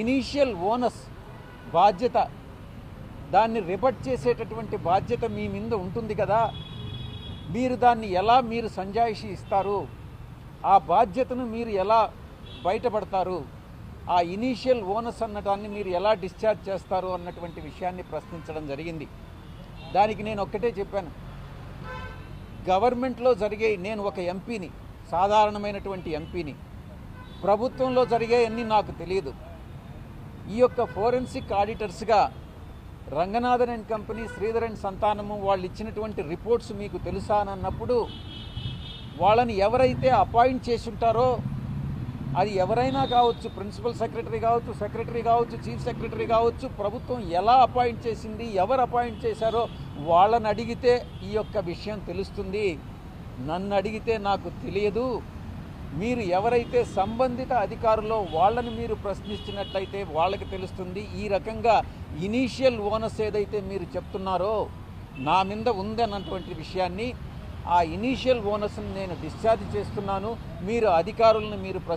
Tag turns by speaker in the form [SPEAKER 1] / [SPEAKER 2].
[SPEAKER 1] Initial onus బాధ్యత దాన్ని రిపట్ చేసేటటువంటి బాధ్యత మీ మీద ఉంటుంది కదా. మీరు దాన్ని ఎలా మీరు సంజాయిషి ఇస్తారు? ఆ బాధ్యతను మీరు ఎలా బయటపడతారు? ఆ ఇనీషియల్ ఓనస్ అన్నదాన్ని మీరు ఎలా డిశ్చార్జ్ చేస్తారు అన్నటువంటి విషయాన్ని ప్రశ్నించడం జరిగింది. దానికి నేను ఒక్కటే చెప్పాను. గవర్నమెంట్లో జరిగే నేను ఒక ఎంపీని సాధారణమైనటువంటి ఎంపీని ప్రభుత్వంలో జరిగేవన్నీ నాకు తెలియదు. ఈ యొక్క forensic ఆడిటర్స్గా Ranganathan and company Sridhar and Santhanam వాళ్ళు ఇచ్చినటువంటి రిపోర్ట్స్ మీకు తెలుసా అని అన్నప్పుడు వాళ్ళని ఎవరైతే అపాయింట్ చేసి ఉంటారో అది ఎవరైనా కావచ్చు ప్రిన్సిపల్ సెక్రటరీ కావచ్చు సెక్రటరీ కావచ్చు చీఫ్ సెక్రటరీ కావచ్చు ప్రభుత్వం ఎలా అపాయింట్ చేసింది ఎవరు అపాయింట్ చేశారో వాళ్ళని అడిగితే ఈ యొక్క విషయం తెలుస్తుంది. నన్ను అడిగితే నాకు తెలియదు. మీరు ఎవరైతే సంబంధిత అధికారులో వాళ్ళని మీరు ప్రశ్నించినట్లయితే వాళ్ళకి తెలుస్తుంది ఈ రకంగా ఇనీషియల్ ఓనర్స్ ఏదైతే మీరు చెప్తున్నారో నా మీద ఉందన్నటువంటి విషయాన్ని ఆ ఇనీషియల్ ఓనర్స్ని నేను డిశ్చార్జ్ చేస్తున్నాను. మీరు అధికారులను మీరు ప్రశ్న